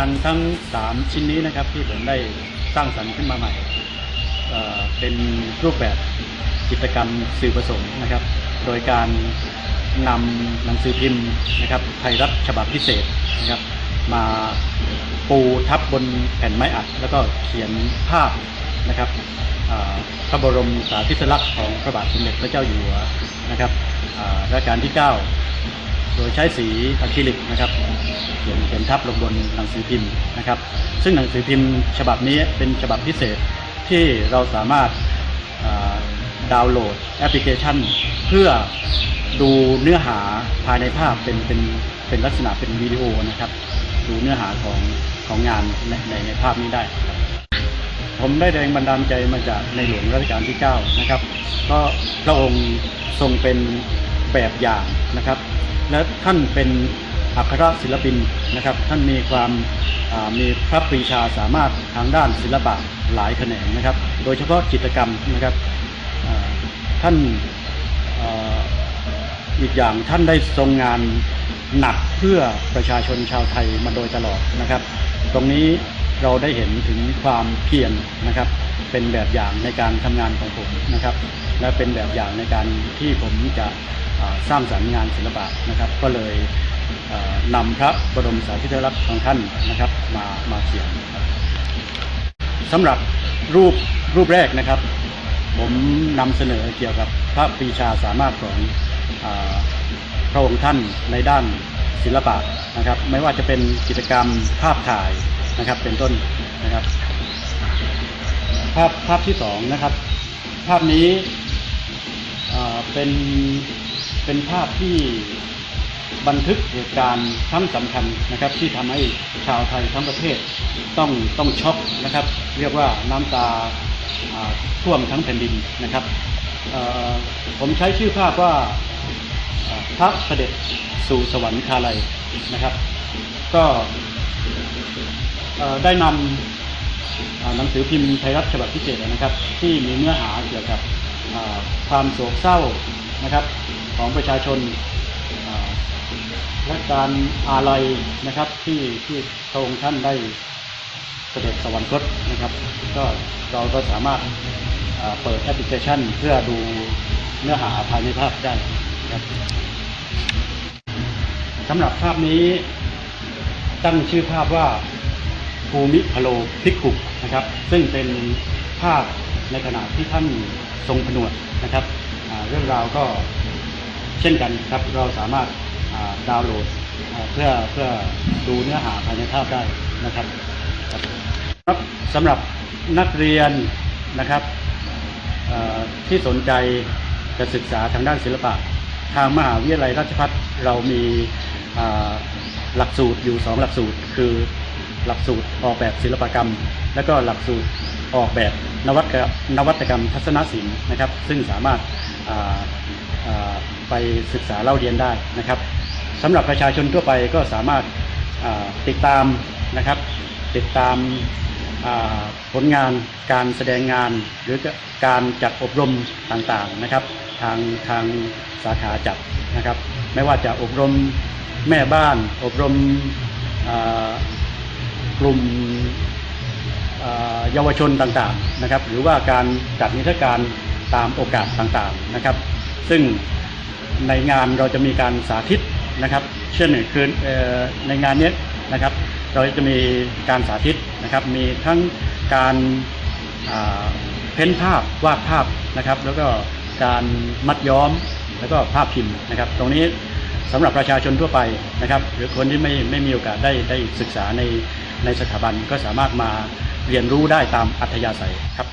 านทั้ง 3 ชิ้นนี้นะครับที่ผมได้สร้างสรรค์ขึ้นมาใหม่เเป็นรูปแบบจิตรกรรมสื่อผสมนะครับ โดยการนำหนังสือพิมพ์นะครับไทยรัฐฉบับพิเศษนะครับ มาปูทับบนแผ่นไม้อัด แล้วก็เขียนภาพนะครับพระบรมสารีริลักษณ์ของพระบาทสมเด็จพระเจ้าอยู่หัวนะครับอ่ารัชกาลที่ 9 โดยใช้สีอะคริลิกนะครับ ขียนเขียนทับลงบนหนังสือพิมพ์นะครับ ซึ่งหนังสือพิมพ์ฉบับนี้เป็นฉบับพิเศษที่เราสามารถดาวน์โหลดแอปพลิเคชัน เพื่อดูเนื้อหาภายในภาพเป็นเป็นเป็นลักษณะเป็นวิดีโอนะครับ ดูเนื้อหาของของงานในในในภาพนี้ได้ ผมได้แรงบันดาลใจมาจากในหลวงรัชกาลที่ 9 นะครับเพราะพระองค์ทรงเป็นแบบอย่างนะครับ และท่านเป็น อัครศิลปินนะครับ ท่านมีความมีพระปรีชาสามารถทางด้านศิลปะหลายแขนงนะครับ โดยเฉพาะจิตรกรรมนะครับท่านอีกอย่างท่านได้ทรงงานหนักเพื่อประชาชนชาวไทยมาโดยตลอดนะครับ ตรงนี้เราได้เห็นถึงความเพียรนะครับ เป็นแบบอย่างในการทำงานของผมนะครับ และเป็นแบบอย่างในการที่ผมจะสร้างสรรค์งานศิลปะนะครับ ก็เลยเนำพระบรมสารีริลักษณ์ของท่านนะครับมามาเขียนสำหรับรูปรูปแรกนะครับ ผมนำเสนอเกี่ยวกับพระปีชาสามารถของอพระองค์ท่านในด้านศิลปะนะครับ ไม่ว่าจะเป็นกิจกรรมภาพถ่ายนะครับ เป็นต้นนะครับ ภาพภาพที่สองนะครับ ภาพนี้เป็นเป็นภาพที่ บันทึกเหตุการณ์ครั้งสำคัญนะครับ ที่ทำให้ชาวไทยทั้งประเทศต้องต้องช็อกนะครับ เรียกว่าน้ำตาอ่าท่วมทั้งแผ่นดินนะครับผมใช้ชื่อภาพว่าพระเสด็จสู่สวรรคาลัยนะครับ ก็ได้นำอ่าหนังสือพิมพ์ไทยรัฐฉบับพิเศษนะครับ ที่มีเนื้อหาเกี่ยวกับความโศกเศร้านะครับของประชาชน และการอาลัยนะครับที่ที่พระองค์ท่านได้เสด็จสวรรคตนะครับ ก็เราก็สามารถาเปิดแอปพลิเคชัน เพื่อดูเนื้อหาภายในภาพได้ครับสำหรับภาพนี้ตั้งชื่อภาพว่าภูมิพโลพิกขุนะครับ ซึ่งเป็นภาพในขณะที่ท่านทรงผนวดนะครับเรื่องราวก็เช่นกันครับเราสามารถ ดาวน์โหลดเพื่อเพื่อดูเนื้อหาภายในภาพได้นะครับครับสำหรับนักเรียนนะครับที่สนใจจะศึกษาทางด้านศิลปะ ทางมหาวิทยาลัยราชภัฏเรามีหลักสูตรอยู่สองหลักสูตร คือหลักสูตรออกแบบศิลปกรรม และก็หลักสูตรออกแบบนวัตกรรมนวัตกรรมทัศนศิลป์นะครับ ซึ่งสามารถไปศึกษาเล่าเรียนได้นะครับ สำหรับประชาชนทั่วไปก็สามารถติดตามนะครับ ติดตามผลงานการแสดงงานหรือการจัดอบรมต่างๆนะครับ ทางทางสาขาจัดนะครับ ไม่ว่าจะอบรมแม่บ้าน อบรมกลุ่มเยาวชนต่างๆนะครับ หรือว่าการจัดนิทรรศการตามโอกาสต่างๆนะครับ ซึ่งในงานเราจะมีการสาธิต นะครับ เช่นคือเอ่อในงานนี้นะครับ เราจะมีการสาธิตนะครับ มีทั้งการเพ้นภาพวาดภาพนะครับ แล้วก็การมัดย้อมแล้วก็ภาพพิมพ์นะครับ ตรงนี้สำหรับประชาชนทั่วไปนะครับ หรือคนที่ไม่ไม่มีโอกาสได้ได้ศึกษาในในสถาบันก็สามารถมาเรียนรู้ได้ตามอัธยาศัยครับ